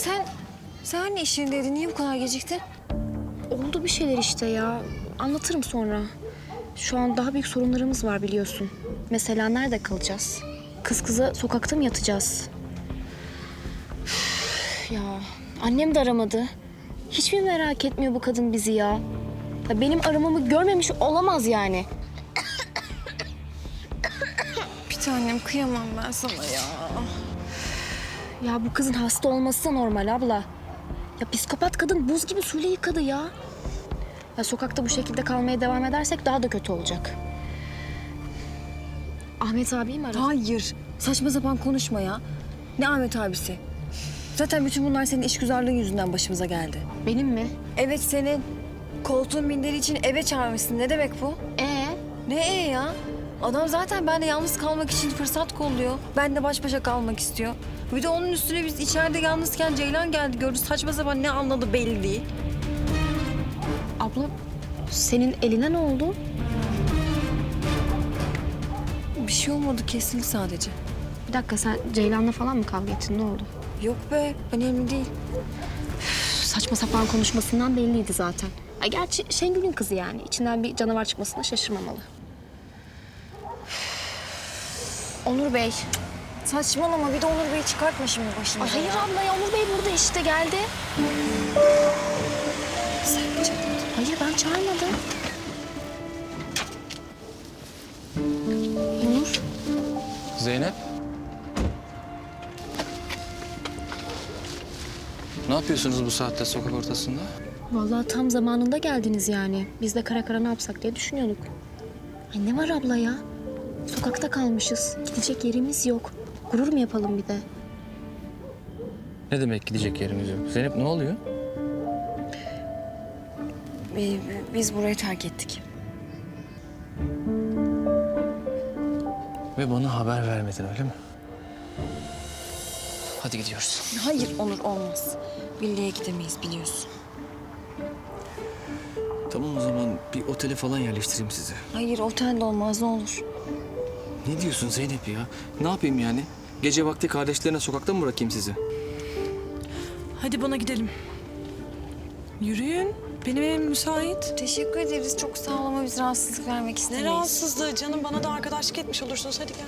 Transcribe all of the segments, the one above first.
Sen, sen hani iş yerindeydin? Niye bu kadar geciktin? Oldu bir şeyler işte ya. Anlatırım sonra. Şu an daha büyük sorunlarımız var biliyorsun. Mesela nerede kalacağız? Kız kıza sokakta mı yatacağız? Üf, ya annem de aramadı. Hiç mi merak etmiyor bu kadın bizi ya? ya benim aramamı görmemiş olamaz yani. Bir tanem kıyamam ben sana ya. Ya bu kızın hasta olması da normal abla. Ya psikopat kadın buz gibi suyla yıkadı ya. Ya sokakta bu şekilde kalmaya devam edersek daha da kötü olacak. Ahmet abiyi mi aradın? Hayır. Saçma sapan konuşma ya. Ne Ahmet abisi? Zaten bütün bunlar senin işgüzarlığın yüzünden başımıza geldi. Benim mi? Evet senin. Koltuğun minderi için eve çağırmışsın. Ne demek bu? Ee? Ne e ya? Adam zaten benimle yalnız kalmak için fırsat kolluyor. Ben de baş başa kalmak istiyor. Bir de onun üstüne biz içeride yalnızken Ceylan geldi gördü. Saçma sapan ne anladı belli değil. Abla senin eline ne oldu? Bir şey olmadı kesildi sadece. Bir dakika sen Ceylan'la falan mı kavga ettin ne oldu? Yok be önemli değil. Üf, Saçma sapan konuşmasından belliydi zaten. Ay gerçi Şengül'ün kızı yani. İçinden bir canavar çıkmasına şaşırmamalı. Üf. Onur Bey. Saçmalama bir de Onur Bey'i çıkartma şimdi başımıza. Ay hayır abla ya Onur Bey burada işte geldi. Sen çabuk. Hayır ben çağırmadım. Onur. Zeynep. Ne yapıyorsunuz bu saatte sokak ortasında? Vallahi tam zamanında geldiniz yani. Biz de kara kara ne yapsak diye düşünüyorduk. Ay ne var abla ya? Sokakta kalmışız. Gidecek yerimiz yok. Gurur mu yapalım bir de? Ne demek gidecek yerimiz yok? Zeynep ne oluyor? Bi- Biz burayı terk ettik. Ve bana haber vermedin öyle mi? Hadi gidiyoruz. Hayır Onur olmaz. Birliğe gidemeyiz biliyorsun. Tamam o zaman bir otele falan yerleştireyim sizi. Hayır otelde olmaz ne olur. Ne diyorsun Zeynep ya? Ne yapayım yani? Gece vakti kardeşlerine sokakta mı bırakayım sizi? Hadi bana gidelim. Yürüyün. Benim evim müsait. Teşekkür ederiz çok sağ ol ama biz rahatsızlık vermek Ne istemeyiz. rahatsızlığı canım. Bana da arkadaşlık etmiş olursunuz. Hadi gel.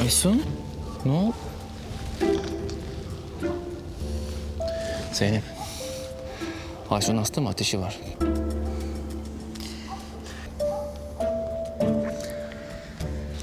Aysun, ne oldu? Zeynep. Aysun hasta mı? Ateşi var.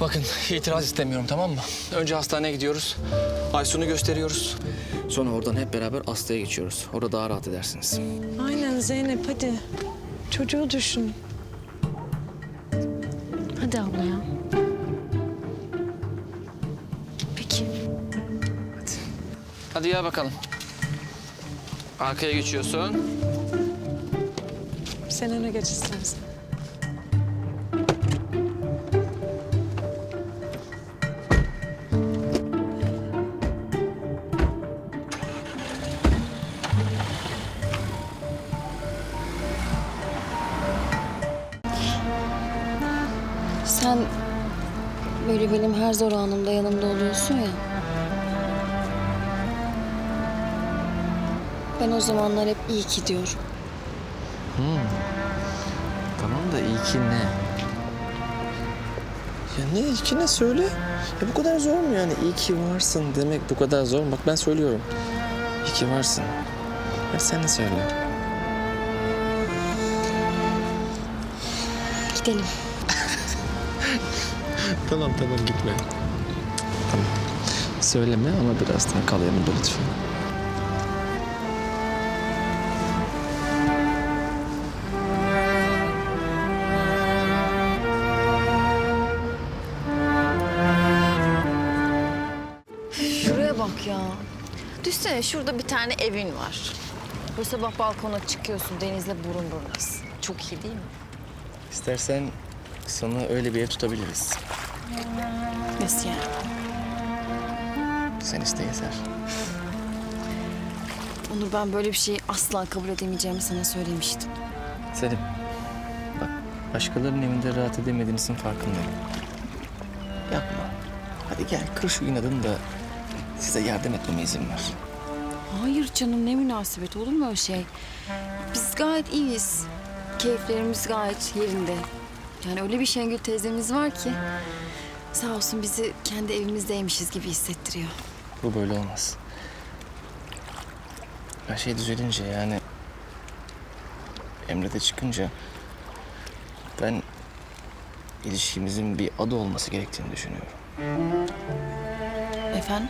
Bakın itiraz istemiyorum tamam mı? Önce hastaneye gidiyoruz. Aysun'u gösteriyoruz. Sonra oradan hep beraber Aslı'ya geçiyoruz. Orada daha rahat edersiniz. Aynen Zeynep hadi. Çocuğu düşün. Hadi abla ya. Peki. Hadi ya bakalım. Arkaya geçiyorsun. Sen öne geç istersen. Sen böyle benim her zor anımda yanımda oluyorsun ya. Ben o zamanlar hep iyi ki diyorum. Tamam da iyi ki ne? Ya ne iyi ki ne söyle. Ya bu kadar zor mu yani? İyi ki varsın demek bu kadar zor mu? Bak ben söylüyorum. İyi ki varsın. Hadi sen de söyle. Gidelim. Tamam tamam gitme. Tamam. Söyleme ama biraz daha kal yanımda lütfen. Şuraya bak ya. Düşsene şurada bir tane evin var. Bu sabah balkona çıkıyorsun denizle burun burunasın. Çok iyi değil mi? İstersen sana öyle bir ev tutabiliriz. Nasıl yani? Sen iste yeter. Onur ben böyle bir şeyi asla kabul edemeyeceğimi sana söylemiştim. Selim bak başkalarının evinde rahat edemediğinizin farkındayım. Yapma. Hadi gel kır şu inadını da size yardım etmeme izin ver. Hayır canım ne münasebet olur mu öyle şey? Biz gayet iyiyiz. Keyiflerimiz gayet yerinde. Yani öyle bir Şengül teyzemiz var ki sağ olsun bizi kendi evimizdeymişiz gibi hissettiriyor. Bu böyle olmaz. Her şey düzelince yani Emre de çıkınca ben ilişkimizin bir adı olması gerektiğini düşünüyorum. Efendim?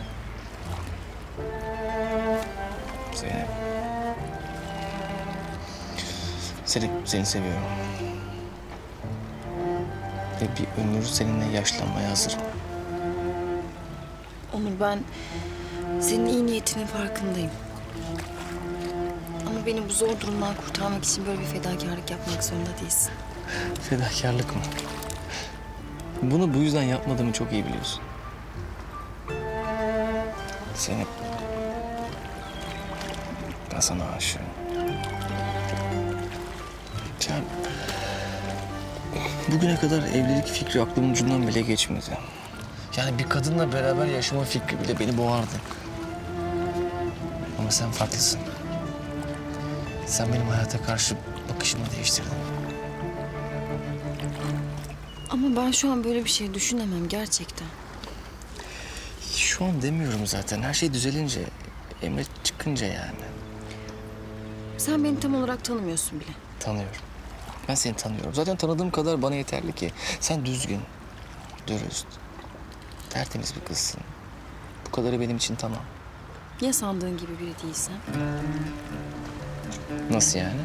Zeynep. Seni, seni seviyorum. Ve bir ömür seninle yaşlanmaya hazırım. Onur ben senin iyi niyetinin farkındayım. Ama beni bu zor durumdan kurtarmak için böyle bir fedakarlık yapmak zorunda değilsin. Fedakarlık mı? Bunu bu yüzden yapmadığımı çok iyi biliyorsun. Zeynep. Ben sana aşığım. Ya, bugüne kadar evlilik fikri aklımın ucundan bile geçmedi. Yani bir kadınla beraber yaşama fikri bile beni boğardı. Ama sen farklısın. Sen benim hayata karşı bakışımı değiştirdin. Ama ben şu an böyle bir şey düşünemem gerçekten. Şu an demiyorum zaten. Her şey düzelince, Emre çıkınca yani. Sen beni tam olarak tanımıyorsun bile. Tanıyorum. Ben seni tanıyorum. Zaten tanıdığım kadar bana yeterli ki. Sen düzgün, dürüst, tertemiz bir kızsın. Bu kadarı benim için tamam. Ya sandığın gibi biri değilsem? Nasıl yani?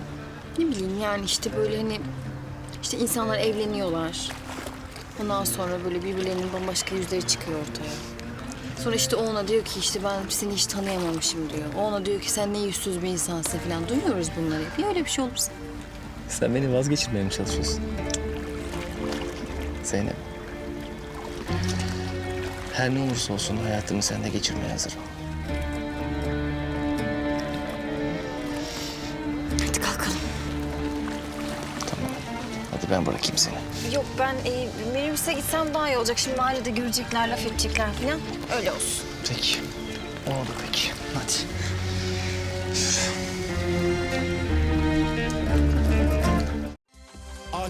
Ne bileyim yani işte böyle hani işte insanlar evleniyorlar. Ondan sonra böyle birbirlerinin bambaşka yüzleri çıkıyor ortaya. Sonra işte o ona diyor ki işte ben seni hiç tanıyamamışım diyor. O ona diyor ki sen ne yüzsüz bir insansın falan. Duyuyoruz bunları. Bir öyle bir şey olursa. Sen beni vazgeçirmeye mi çalışıyorsun? Zeynep. Her ne olursa olsun hayatımı seninle geçirmeye hazırım. Hadi kalkalım. Tamam. Hadi ben bırakayım seni. Yok ben e, minibüse gitsem daha iyi olacak. Şimdi mahallede görecekler, laf edecekler falan. Öyle olsun. Peki. Oldu peki. Hadi.